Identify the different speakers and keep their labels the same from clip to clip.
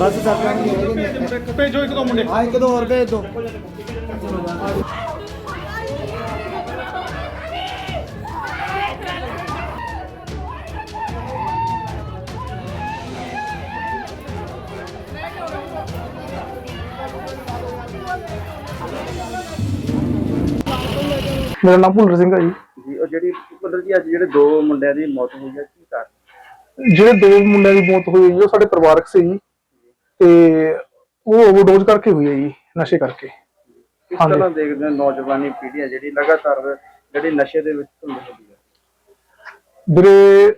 Speaker 1: ਬਸ ਨੇ
Speaker 2: ਭੇਜੋ ਇੱਕ ਦੋ ਮੁੰਡੇ।
Speaker 1: ਆ ਇੱਕ ਦੋ ਹੋਰ ਭੇਜ ਦੋ।
Speaker 3: ਮੇਰਾ ਨਾਮ ਭੁੱਲਰ ਸਿੰਘ ਹੈ ਜੀ।
Speaker 4: ਜੀ ਉਹ ਜਿਹੜੀ ਮਤਲਬ ਜੀ ਅੱਜ ਜਿਹੜੇ ਦੋ ਮੁੰਡਿਆਂ ਦੀ ਮੌਤ ਹੋਈ ਹੈ ਕੀ ਕਾਰਨ?
Speaker 3: ਜਿਹੜੇ ਦੋ ਮੁੰਡਿਆਂ ਦੀ ਮੌਤ ਹੋਈ ਹੈ ਉਹ ਸਾਡੇ ਪਰਿਵਾਰਕ ਸੀ ਜੀ। ਤੇ ਉਹ ਓਵਰਡੋਜ਼ ਕਰਕੇ ਹੋਈ ਹੈ ਜੀ ਨਸ਼ੇ ਕਰਕੇ।
Speaker 4: ਕਿਸ
Speaker 3: ਹਾਂਜੀ।
Speaker 4: ਤਰ੍ਹਾਂ ਦੇਖਦੇ ਹੋ ਨੌਜਵਾਨੀ ਪੀੜ੍ਹੀ ਹੈ ਜਿਹੜੀ ਲਗਾਤਾਰ ਜਿਹੜੀ ਨਸ਼ੇ ਦੇ ਵਿੱਚ ਧੁੰਦ ਹੁੰਦੀ ਹੈ।
Speaker 3: ਵੀਰੇ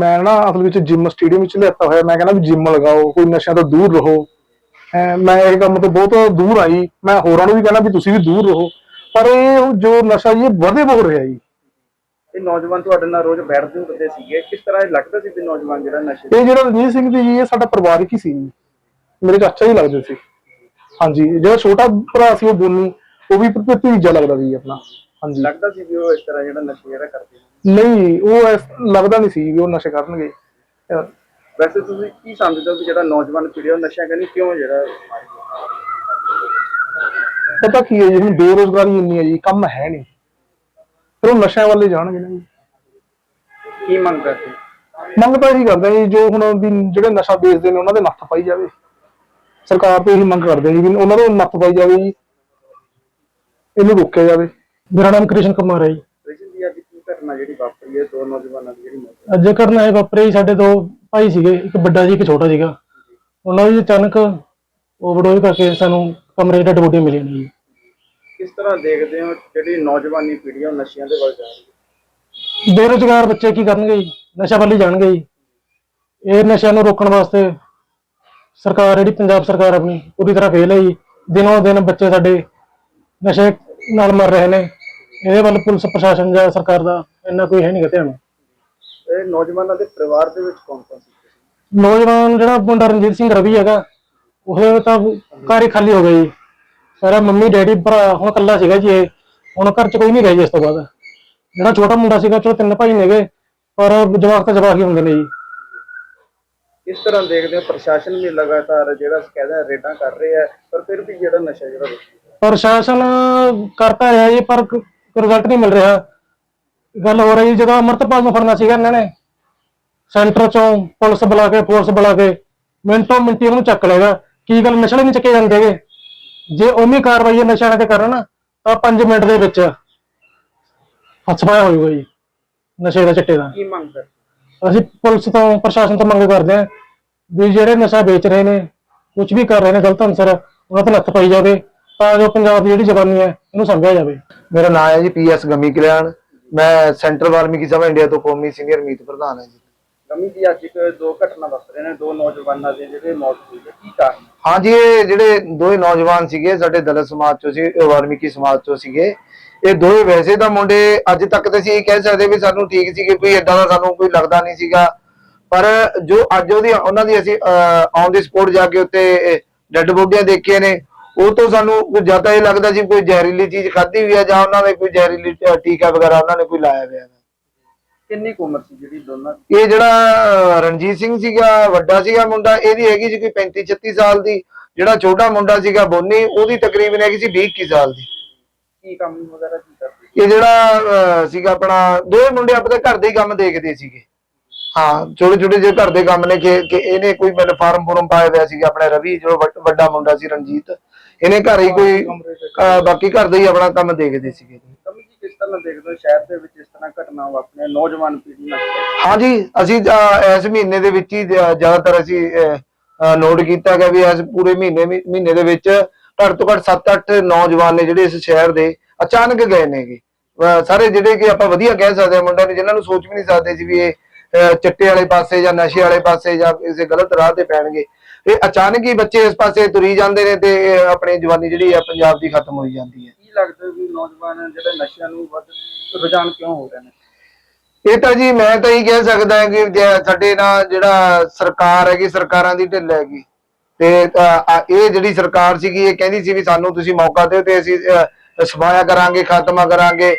Speaker 3: ਮੈਂ ਨਾ ਅਸਲ ਵਿੱਚ ਜਿਮ ਸਟੇਡੀਅਮ ਵਿੱਚ ਲਿਆਤਾ ਹੋਇਆ ਮੈਂ ਕਹਿੰਦਾ ਵੀ ਜਿਮ ਲਗਾਓ ਕੋਈ ਨਸ਼ਿਆਂ ਤੋਂ ਦੂਰ ਰਹੋ। ਮੈਂ ਇਹ ਕੰਮ ਤੋਂ ਬਹੁਤ ਦੂਰ ਆਈ ਮੈਂ ਹੋਰਾਂ ਨੂੰ ਵੀ ਕਹਿੰਦਾ ਵੀ ਤੁਸੀਂ ਵੀ ਦੂਰ ਰਹੋ। ਪਰ ਇਹ ਜੋ ਨਸ਼ਾ ਜੀ ਇਹ ਵਧੇ ਬਹੁਤ ਰਿਹਾ ਜੀ।
Speaker 4: ਇਹ ਨੌਜਵਾਨ ਤੁਹਾਡੇ ਨਾਲ ਰੋਜ਼ ਬੈਠਦੇ ਹੁੰਦੇ ਸੀਗੇ। ਕਿਸ ਤਰ੍ਹਾਂ ਇਹ ਲੱਗਦਾ ਸੀ ਵੀ ਨੌਜਵਾਨ ਜਿਹੜਾ ਨਸ਼ੇ
Speaker 3: ਇਹ ਜਿਹੜਾ ਰਣਜੀਤ ਸਿੰਘ ਜੀ ਇਹ ਸਾਡਾ ਪਰਿਵਾਰਕ ਹੀ ਸੀ ਜੀ। ਮੇਰੇ ਚਾਚਾ ਜੀ ਲੱਗਦੇ ਸੀ। ਹਾਂਜੀ ਜਿਹੜਾ ਛੋਟਾ ਭਰਾ ਸੀ ਉਹ ਬੋਨੀ ਉਹ ਵੀ ਭਤ- ਭਤੀਜਾ ਲੱਗਦਾ ਸੀ ਆਪਣਾ। ਹਾਂਜੀ।
Speaker 4: ਲੱਗਦਾ ਸੀ ਵੀ ਉਹ ਇਸ ਤਰ੍ਹਾਂ ਜਿਹੜਾ ਨਸ਼ੇ ਜਿਹੜਾ ਕਰਦੇ
Speaker 3: ਨਹੀਂ ਉਹ ਐਸ- ਲੱਗਦਾ ਨਹੀਂ ਸੀ ਵੀ ਉਹ ਨਸ਼ੇ ਕਰਨਗੇ। ਅਹ
Speaker 4: ਵੈਸੇ ਤੁਸੀਂ ਕੀ ਸਮਝਦੇ ਹੋ ਵੀ ਜਿਹੜਾ ਨੌਜਵਾਨ ਪੀੜ੍ਹੀ ਹੈ ਉਹ ਨਸ਼ਿਆਂ ਕਰਨੀ ਕਿਉਂ ਜਿਹੜਾ ਹੈ?
Speaker 3: ਪਤਾ ਕੀ ਹੈ ਜੀ ਹੁਣ ਬੇਰੋਜ਼ਗਾਰੀ ਇੰਨੀ ਹੈ ਜੀ ਕੰਮ ਹੈ ਨਹੀਂ। ਫਿਰ ਉਹ ਨਸ਼ਿਆਂ ਵੱਲ ਹੀ ਜਾਣਗੇ ਨਾ ਜੀ।
Speaker 4: ਕੀ ਮੰਗ ਕਰਦੇ?
Speaker 3: ਮੰਗ ਤਾਂ ਇਹੀ ਕਰਦੇ ਜੀ ਜੋ ਹੁਣ ਵੀ ਜਿਹੜੇ ਨਸ਼ਾ ਵੇਚਦੇ ਨੇ ਉਹਨਾਂ ਦੇ ਨੱਥ ਪਾਈ ਜਾਵੇ। ਸਰਕਾਰ ਤੋਂ ਇਹੀ ਮੰਗ ਕਰਦੇ ਜੀ ਵੀ ਉਹਨਾਂ ਨੂੰ ਨੱਥ ਪਾਈ ਜਾਵੇ ਜੀ। ਇਹਨੂੰ ਰੋਕਿਆ ਜਾਵੇ। ਮੇਰਾ ਨਾਮ ਕ੍ਰਿਸ਼ਨ ਕੁਮਾਰ ਹੈ ਜੀ।
Speaker 4: ਕ੍ਰਿਸ਼ਨ ਜੀ ਅੱਜ ਕੀ ਘਟਨਾ ਜਿਹੜੀ ਵਾਪਰੀ ਹੈ? ਦੋ ਨੌਜਵਾਨਾਂ ਦੀ ਜਿਹੜੀ ਮੌਤ ਹੋਈ?
Speaker 3: ਅੱਜ ਕਰਨਾ ਹੈ ਵਾਪਰੇ ਸਾਡੇ ਦੋ ਭਾਈ ਸੀਗੇ ਇੱਕ ਵੱਡਾ ਜੀ ਇੱਕ ਛੋਟਾ ਸੀਗਾ। ਉਹਨਾਂ ਦੀ ਅਚਾਨਕ ਓਵਰਡੋਜ਼ ਕਰਕੇ ਸਾਨੂੰ ਕਮਰੇ 'ਚ ਡੱਡ ਮਿਲੀਆਂ ਨੇ ਜੀ।
Speaker 4: ਕਿਸ ਤਰ੍ਹਾਂ ਦੇਖਦੇ ਹੋ ਜਿਹੜੀ ਨੌਜਵਾਨੀ ਪੀੜ੍ਹੀ ਹੈ ਉਹ ਨਸ਼ਿਆਂ ਦੇ ਵੱਲ ਜਾ ਰਹੀ ਹੈ?
Speaker 3: ਬੇਰੁਜ਼ਗਾਰ ਬੱਚੇ ਕੀ ਕਰਨਗੇ ਜੀ? ਨਸ਼ਾ ਵੱਲ ਹੀ ਜਾਣਗੇ ਜੀ। ਇਹ ਨਸ਼ਿਆਂ ਨੂੰ ਰੋਕਣ ਵਾਸਤੇ ਸਰਕਾਰ ਜਿਹੜੀ ਪੰਜਾਬ ਸਰਕਾਰ ਆਪਣੀ ਪੂਰੀ ਤਰ੍ਹਾਂ ਫੇਲ ਹੈ ਜੀ। ਦਿਨੋਂ ਦਿਨ ਬੱਚੇ ਸਾਡੇ ਨਸ਼ੇ ਨਾਲ ਮਰ ਰਹੇ ਨੇ। ਇਹਦੇ ਵੱਲ ਪੁਲਿਸ ਪ੍ਰਸ਼ਾਸਨ ਜਾਂ ਸਰਕਾਰ ਦਾ ਇੰਨਾ ਕੋਈ ਹੈ ਨਹੀਂ ਧਿਆਨ।
Speaker 4: ਇਹ ਨੌਜਵਾਨਾਂ ਦੇ ਪਰਿਵਾਰ ਦੇ ਵਿੱਚ ਕੌਣ ਕੌਣ ਸੀ?
Speaker 3: ਨੌਜਵਾਨ ਜਿਹੜਾ ਮੁੰਡਾ ਰਣਜੀਤ ਸਿੰਘ ਰਵੀ ਹੈਗਾ ਉਹ ਤਾਂ ਘਰ ਹੀ ਖਾਲੀ ਹੋ ਗਿਆ ਜੀ। ਸਾਰਾ ਮੰਮੀ ਡੈਡੀ ਭਰਾ ਹੁਣ ਇਕੱਲਾ ਸੀਗਾ ਜੀ ਇਹ। ਹੁਣ ਘਰ 'ਚ ਕੋਈ ਨਹੀਂ ਰਹਿ ਜੀ ਇਸ ਤੋਂ ਬਾਅਦ। ਜਿਹੜਾ ਛੋਟਾ ਮੁੰਡਾ ਸੀਗਾ ਚਲੋ ਤਿੰਨ ਭਾਈ ਨੇਗੇ ਪਰ ਜਵਾਕ ਤਾਂ ਜਵਾਕ ਹੀ ਹੁੰਦੇ ਨੇ ਜੀ।
Speaker 4: ਕਿਸ ਤਰ੍ਹਾਂ ਦੇਖਦੇ ਹੋ ਪ੍ਰਸ਼ਾਸਨ ਵੀ ਲਗਾਤਾਰ ਜਿਹੜਾ ਕਹਿੰਦਾ ਰੇਡਾਂ ਕਰ ਰਿਹਾ ਹੈ ਪਰ ਫਿਰ ਵੀ ਜਿਹੜਾ ਨਸ਼ਾ ਜਿਹੜਾ ਰੁਕੀ
Speaker 3: ਪ੍ਰਸ਼ਾਸਨ ਕਰਤਾ ਰਿਹਾ ਜੀ ਪਰ ਰਿਜ਼ਲਟ ਨਹੀਂ ਮਿਲ ਰਿਹਾ। ਗੱਲ ਹੋ ਰਹੀ ਜਦੋਂ ਅਮਰਤਪਾਲ ਨੂੰ ਫੜਨਾ ਸੀਗਾ ਇਹਨਾਂ ਨੇ ਸੈਂਟਰ ਚੋਂ ਪੁਲਿਸ ਬੁਲਾ ਕੇ ਫੋਰਸ ਬੁਲਾ ਕੇ ਮਿੰਟੋ ਮਿੰਟੀ ਉਹਨੂੰ ਚੱਕ ਲੇਗਾ ਕੀ ਗੱਲ ਨਸ਼ੇ ਨਹੀਂ ਚੱਕੇ ਜਾਂਦੇਗੇ ਜੇ ਉਮੀ ਕਾਰਵਾਈ ਇਹ ਨਸ਼ਿਆਂ ਤੇ ਕਰਨ ਤਾਂ 5 ਮਿੰਟ ਦੇ ਵਿੱਚ ਹੱਥ ਪਾਇਆ ਹੋਊਗਾ ਜੀ ਨਸ਼ੇ ਦਾ ਚਿੱਟੇ ਦਾ।
Speaker 4: ਕੀ ਮੰਗ ਕਰ
Speaker 3: ਅਸੀਂ ਪੁਲਿਸ ਤੋਂ, ਪ੍ਰਸ਼ਾਸਨ ਤੋਂ ਮੰਗ ਕਰਦੇ ਹਾਂ ਵੀ ਜਿਹੜੇ ਨਸ਼ਾ ਵੇਚ ਰਹੇ ਨੇ ਕੁਝ ਵੀ ਕਰ ਰਹੇ ਨੇ, ਗਲਤ ਅਨਸਰ, ਉਹਨਾਂ ਤੇ ਨੱਥ ਪਾਈ ਜਾਵੇ ਤਾਂ ਜੋ ਪੰਜਾਬ ਦੀ ਜਿਹੜੀ ਜਵਾਨੀ ਹੈ, ਇਹਨੂੰ ਸਮਝਿਆ ਜਾਵੇ।
Speaker 1: ਮੇਰਾ ਨਾਮ ਹੈ ਜੀ ਪੀਐਸ ਗਮੀ ਕਲਿਆਣ। ਮੈਂ ਸੈਂਟਰਲ ਵਾਲਮੀਕੀ ਸਭਾ ਇੰਡੀਆ ਤੋਂ ਕੌਮੀ ਸੀਨੀਅਰ ਮੀਤ ਪ੍ਰਧਾਨ ਹਾਂ ਜੀ।
Speaker 4: ਗਮੀ ਜੀ ਅੱਜ ਇੱਕ ਦੋ ਘਟਨਾ ਵਾਪਰੇ ਨੇ, ਦੋ ਨੌਜਵਾਨਾਂ ਦੇ ਜਿਹੜੇ ਮੌਤ ਹੋਈ ਹੈ, ਕੀ ਕਾਰਨ?
Speaker 1: ਹਾਂਜੀ, ਇਹ ਜਿਹੜੇ ਦੋਵੇਂ ਨੌਜਵਾਨ ਸੀਗੇ, ਸਾਡੇ ਦਲਿਤ ਸਮਾਜ ਚੋਂ ਸੀ ਵਾਲਮੀਕੀ ਸਮਾਜ ਚੋਂ ਸੀਗੇ। ਇਹ ਦੋਵੇਂ ਵੈਸੇ ਤਾਂ ਮੁੰਡੇ ਅੱਜ ਤੱਕ ਤਾਂ ਅਸੀਂ ਕਹਿ ਸਕਦੇ ਵੀ ਸਾਨੂੰ ਠੀਕ ਸੀਗੇ, ਕੋਈ ਏਦਾਂ ਦਾ ਸਾਨੂੰ ਕੋਈ ਲੱਗਦਾ ਨਹੀਂ ਸੀਗਾ। ਪਰ ਜੋ ਅੱਜ ਉਹਦੀ, ਉਹਨਾਂ ਦੀ ਅਸੀਂ ਔਨ ਦੀ ਸਪੋਰਟ ਜਾ ਕੇ ਉੱਤੇ ਡੈੱਡ ਬੋਡੀਆਂ ਦੇਖੀਆਂ ਨੇ, ਉਹ ਤੋਂ ਸਾਨੂੰ ਕੁਝ ਜ਼ਿਆਦਾ ਇਹ ਲੱਗਦਾ ਸੀ, ਕੋਈ ਜ਼ਹਿਰੀਲੀ ਚੀਜ਼ ਖਾਧੀ ਹੋਈ ਹੈ ਜਾਂ ਉਹਨਾਂ ਨੇ ਕੋਈ ਜ਼ਹਿਰੀਲੀ ਟੀਕਾ ਵਗੈਰਾ ਉਹਨਾਂ ਨੇ ਕੋਈ ਲਾਇਆ ਹੋਇਆ। ਹੈ
Speaker 4: ਕਿੰਨੀ ਕੁ ਉਮਰ ਸੀ ਜਿਹੜੀ ਦੋਨਾਂ ਦੀ?
Speaker 1: ਇਹ ਜਿਹੜਾ ਰਣਜੀਤ ਸਿੰਘ ਸੀਗਾ ਵੱਡਾ ਸੀਗਾ ਮੁੰਡਾ ਇਹਦੀ ਹੈਗੀ ਸੀ ਕੋਈ 35 36 ਸਾਲ ਦੀ। ਜਿਹੜਾ ਛੋਟਾ ਮੁੰਡਾ ਸੀਗਾ ਬੋਨੀ ਉਹਦੀ ਤਕਰੀਬਨ ਹੈਗੀ ਸੀ 20 21 ਸਾਲ ਦੀ।
Speaker 4: ਕੀ ਕੰਮ ਵਗੈਰਾ ਕੀ ਕਰਦੇ?
Speaker 1: ਇਹ ਜਿਹੜਾ ਅਹ, ਸੀਗਾ ਆਪਣਾ ਦੋਵੇਂ ਮੁੰਡੇ ਆਪਣੇ ਘਰ ਦੇ ਹੀ ਕੰਮ ਦੇਖਦੇ ਸੀਗੇ। ਹਾਂ ਛੋਟੇ ਛੋਟੇ ਜਿਹੇ ਘਰ ਦੇ ਕੰਮ ਨੇ ਕਿ ਕਿ ਇਹਨੇ ਕੋਈ ਮੈਨੂੰ ਫਾਰਮ ਫੋਰਮ ਪਾਇਆ ਹੋਇਆ ਸੀਗਾ ਆਪਣਾ ਰਵੀ ਜੋ ਵੱਡ- ਵੱਡਾ ਮੁੰਡਾ ਸੀ ਰਣਜੀਤ। ਇਹਨੇ ਘਰ ਹੀ ਕੋਈ ਅਹ, ਬਾਕੀ ਘਰ ਦਾ ਹੀ ਆਪਣਾ ਕੰਮ ਦੇਖਦੇ ਸੀਗੇ।
Speaker 4: ਤਰ੍ਹਾਂ ਦੇਖਦੇ ਹੋ ਸ਼ਹਿਰ ਦੇ ਵਿੱਚ ਇਸ ਤਰ੍ਹਾਂ ਘਟਨਾ ਵਾਪਰੀਆਂ ਨੌਜਵਾਨ ਪੀੜ੍ਹੀ ਨਾਲ।
Speaker 1: ਹਾਂਜੀ ਅਸੀਂ ਇਸ ਮਹੀਨੇ ਦੇ ਵਿੱਚ ਹੀ ਜ਼ਿਆਦਾਤਰ ਅਸੀਂ ਨੋਟ ਕੀਤਾ ਗਿਆ ਵੀ ਇਸ ਪੂਰੇ ਮਹੀਨੇ ਮਹੀਨੇ ਦੇ ਵਿੱਚ ਘੱਟ ਤੋਂ ਘੱਟ 7-8 ਨੌਜਵਾਨ ਨੇ ਜਿਹੜੇ ਇਸ ਸ਼ਹਿਰ ਦੇ ਅਚਾਨਕ ਗਏ ਨੇਗੇ ਅਹ, ਸਾਰੇ ਜਿਹੜੇ ਕਿ ਆਪਾਂ ਵਧੀਆ ਕਹਿ ਸਕਦੇ ਹਾਂ ਮੁੰਡਿਆਂ ਨੇ ਜਿਨ੍ਹਾਂ ਨੂੰ ਸੋਚ ਵੀ ਨਹੀਂ ਸਕਦੇ ਸੀ ਵੀ ਇਹ ਅਹ, ਚਿੱਟੇ ਵਾਲੇ ਪਾਸੇ ਜਾਂ ਨਸ਼ੇ ਵਾਲੇ ਪਾਸੇ ਜਾਂ ਕਿਸੇ ਗਲਤ ਰਾਹ ਤੇ ਪੈਣਗੇ। ਇਹ ਅਚਾਨਕ ਹੀ ਬੱਚੇ ਇਸ ਪਾਸੇ ਤੁਰੀ ਜਾਂਦੇ ਨੇ ਤੇ ਇਹ ਆਪਣੀ ਜਵਾਨੀ ਜਿਹੜੀ ਆ ਪੰਜਾਬ ਦੀ ਖਤਮ ਹੋਈ ਜਾਂਦੀ ਹੈ।
Speaker 4: ਕੀ ਲੱਗਦਾ ਵੀ ਨੌਜਵਾਨ ਜਿਹੜੇ ਨਸ਼ਿਆਂ ਨੂੰ ਵੱਧ ਰੁਝਾਨ ਕਿਉਂ ਹੋ ਰਹੇ ਨੇ?
Speaker 1: ਇਹ ਤਾਂ ਜੀ ਮੈਂ ਤਾਂ ਇਹ ਕਹਿ ਸਕਦਾ ਹਾਂ ਕਿ ਸਾਡੇ ਨਾਲ ਜਿਹੜਾ ਸਰਕਾਰ ਹੈਗੀ, ਸਰਕਾਰਾਂ ਦੀ ਢਿੱਲ ਹੈਗੀ। ਤੇ ਇਹ ਜਿਹੜੀ ਸਰਕਾਰ ਸੀਗੀ, ਇਹ ਕਹਿੰਦੀ ਸੀ ਵੀ ਸਾਨੂੰ ਤੁਸੀਂ ਮੌਕਾ ਦਿਓ ਤੇ ਅਸੀਂ ਸਫਾਇਆ ਕਰਾਂਗੇ, ਖਾਤਮਾ ਕਰਾਂਗੇ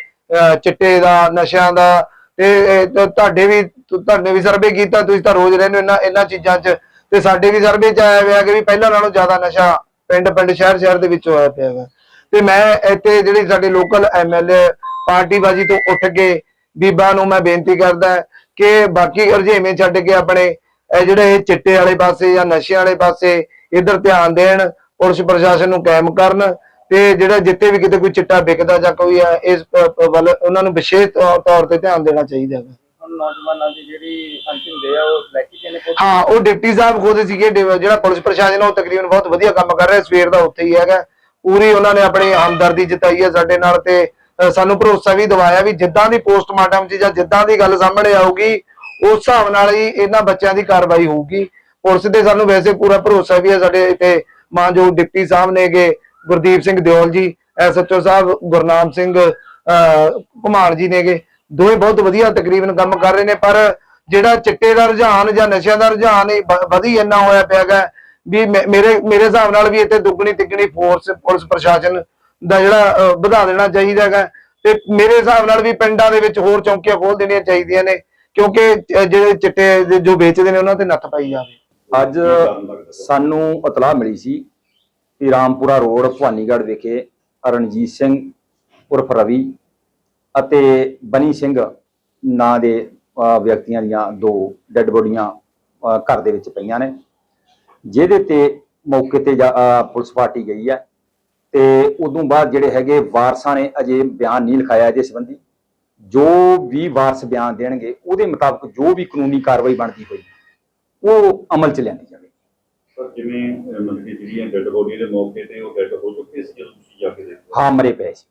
Speaker 1: ਚਿੱਟੇ ਦਾ, ਨਸ਼ਿਆਂ ਦਾ। ਤੇ ਤੁਹਾਡੇ ਵੀ ਤੁ- ਤੁਹਾਡੇ ਵੀ ਸਰਵੇ ਕੀਤਾ, ਤੁਸੀਂ ਤਾਂ ਰੋਜ਼ ਰਹਿੰਦੇ ਹੋ ਇਹਨਾਂ ਇਹਨਾਂ ਚੀਜ਼ਾਂ 'ਚ। ਤੇ ਸਾਡੇ ਵੀ ਸਰਵੇ ਚ ਆਇਆ ਹੋਇਆ ਕਿ ਵੀ ਪਹਿਲਾਂ ਨਾਲੋਂ ਜ਼ਿਆਦਾ ਨਸ਼ਾ ਪਿੰਡ ਪਿੰਡ ਸ਼ਹਿਰ ਸ਼ਹਿਰ ਦੇ ਵਿੱਚ ਹੋਇਆ ਪਿਆ ਹੈ ਤੇ ਮੈਂ ਇੱਥੇ ਜਿਹੜੀ ਸਾਡੇ ਲੋਕਲ ਐਮਐਲਏ ਪਾਰਟੀਬਾਜ਼ੀ ਤੋਂ ਉੱਠ ਕੇ ਬੀਬਾ ਨੂੰ ਮੈਂ ਬੇਨਤੀ ਕਰਦਾ ਕਿ ਬਾਕੀ ਰੁਝੇਵੇਂ ਛੱਡ ਕੇ ਆਪਣੇ ਇਹ ਜਿਹੜੇ ਇਹ ਚਿੱਟੇ ਵਾਲੇ ਪਾਸੇ ਜਾਂ ਨਸ਼ੇ ਵਾਲੇ ਪਾਸੇ ਇਧਰ ਧਿਆਨ ਦੇਣ ਪੁਲਿਸ ਪ੍ਰਸ਼ਾਸਨ ਨੂੰ ਕਾਇਮ ਕਰਨ ਤੇ ਜਿਹੜਾ ਜਿੱਥੇ ਵੀ ਕਿਤੇ ਕੋਈ ਚਿੱਟਾ ਵਿਕਦਾ ਜਾਂ ਕੋਈ ਹੈ ਇਸ ਵੱਲ ਉਹਨਾਂ ਨੂੰ ਵਿਸ਼ੇਸ਼ ਤੌਰ ਤੇ ਧਿਆਨ ਦੇਣਾ ਚਾਹੀਦਾ ਹੈ
Speaker 4: ਨੌਜਵਾਨਾਂ ਦੀ ਜਿਹੜੀ ਅੰਤਿਮ ਦੇ ਆ ਉਹ ਲੈ ਕੇ ਗਏ ਨੇ
Speaker 1: ਹਾਂ ਉਹ ਡਿਪਟੀ ਸਾਹਿਬ ਖੁਦ ਸੀਗੇ ਜਿਹੜਾ ਪੁਲਿਸ ਪ੍ਰਸ਼ਾਸਨ ਉਹ ਤਕਰੀਬਨ ਬਹੁਤ ਵਧੀਆ ਕੰਮ ਕਰ ਰਿਹਾ ਸਵੇਰ ਦਾ ਉੱਥੇ ਹੀ ਹੈਗਾ। ਪੂਰੀ ਉਹਨਾਂ ਨੇ ਆਪਣੀ ਹਮਦਰਦੀ ਜਤਾਈ ਹੈ ਸਾਡੇ ਨਾਲ ਤੇ ਸਾਨੂੰ ਭਰੋਸਾ ਵੀ ਦਿਵਾਇਆ ਵੀ ਜਿੱਦਾਂ ਦੀ ਪੋਸਟਮਾਰਟਮ 'ਚ ਜਾਂ ਜਿੱਦਾਂ ਦੀ ਗੱਲ ਸਾਹਮਣੇ ਆਊਗੀ ਉਸ ਹਿਸਾਬ ਨਾਲ ਹੀ ਇਹਨਾਂ ਬੱਚਿਆਂ ਦੀ ਕਾਰਵਾਈ ਹੋਊਗੀ। ਪੁਲਿਸ ਤੇ ਸਾਨੂੰ ਵੈਸੇ ਪੂਰਾ ਭਰੋਸਾ ਵੀ ਹੈ ਸਾਡੇ ਇੱਥੇ ਮਾਨਯੋਗ ਡਿਪਟੀ ਸਾਹਿਬ ਨੇਗੇ ਗੁਰਦੀਪ ਸਿੰਘ ਦਿਓਲ ਜੀ ਐਸਐਚਓ ਸਾਹਿਬ ਗੁਰਨਾਮ ਸਿੰਘ ਅਹ, ਘੁਮਾਣ ਜੀ ਨੇਗੇ। ਦੋਵੇਂ ਬਹੁਤ ਵਧੀਆ ਤਕਰੀਬਨ ਕੰਮ ਕਰ ਰਹੇ ਨੇ ਪਰ ਜਿਹੜਾ ਚਿੱਟੇ ਦਾ ਰੁਝਾਨ ਜਾਂ ਨਸ਼ਿਆਂ ਦਾ ਰੁਝਾਨ ਇਹ ਵਧੀ ਇੰਨਾ ਹੋਇਆ ਪਿਆਗਾ ਵੀ ਮੇ- ਮੇਰੇ ਮੇਰੇ ਹਿਸਾਬ ਨਾਲ ਵੀ ਇੱਥੇ ਦੁੱਗਣੀ ਤਿੱਗਣੀ ਫੋਰਸ ਪੁਲਿਸ ਪ੍ਰਸ਼ਾਸਨ ਦਾ ਜਿਹੜਾ ਵਧਾ ਦੇਣਾ ਚਾਹੀਦਾ ਹੈਗਾ। ਤੇ ਮੇਰੇ ਹਿਸਾਬ ਨਾਲ ਵੀ ਪਿੰਡਾਂ ਦੇ ਵਿੱਚ ਹੋਰ ਚੌਂਕੀਆਂ ਖੋਲ ਦੇਣੀਆਂ ਚਾਹੀਦੀਆਂ ਨੇ ਕਿਉਂਕਿ ਜਿਹੜੇ ਚਿੱਟੇ ਜੋ ਵੇਚਦੇ ਨੇ ਉਹਨਾਂ ਤੇ ਨੱਥ ਪਾਈ ਜਾਵੇ।
Speaker 2: ਅੱਜ ਸਾਨੂੰ ਇਤਲਾਹ ਮਿਲੀ ਸੀ ਕਿ ਰਾਮਪੁਰਾ ਰੋਡ ਭਵਾਨੀਗੜ੍ਹ ਵਿਖੇ ਰਣਜੀਤ ਸਿੰਘ ਉਰਫ ਰਵੀ ਅਤੇ ਬਨੀ ਸਿੰਘ ਨਾਂ ਦੇ ਅਹ, ਵਿਅਕਤੀਆਂ ਦੀਆਂ ਦੋ ਡੈੱਡ ਬੋਡੀਆਂ ਘਰ ਦੇ ਵਿੱਚ ਪਈਆਂ ਨੇ। ਜਿਹਦੇ ਤੇ ਮੌਕੇ ਤੇ ਪੁਲਿਸ ਪਾਰਟੀ ਗਈ ਹੈ ਤੇ ਉਦੋਂ ਬਾਅਦ ਜਿਹੜੇ ਹੈਗੇ ਵਾਰਸਾਂ ਨੇ ਅਜੇ ਬਿਆਨ ਨਹੀਂ ਲਿਖਾਇਆ ਇਹਦੇ ਸੰਬੰਧੀ। ਜੋ ਵੀ ਵਾਰਸ ਬਿਆਨ ਦੇਣਗੇ ਉਹਦੇ ਮੁਤਾਬਕ ਜੋ ਵੀ ਕਾਨੂੰਨੀ ਕਾਰਵਾਈ ਬਣਦੀ ਹੋਈ ਉਹ ਅਮਲ ਚ ਲਿਆਂਦੀ ਜਾਵੇ
Speaker 5: ਪਰ ਜਿਵੇਂ ਮਤਲਬ ਜਿਹੜੀਆਂ ਡੈੱਡ ਬੋਡੀ ਦੇ ਮੌਕੇ ਤੇ ਉਹ ਡੈੱਡ ਹੋ ਚੁੱਕੇ ਸੀ ਜਦੋਂ ਤੁਸੀਂ ਜਾ ਕੇ ਦੇਖੋ
Speaker 2: ਹਾਂ ਮਰੇ ਪਏ ਸੀ।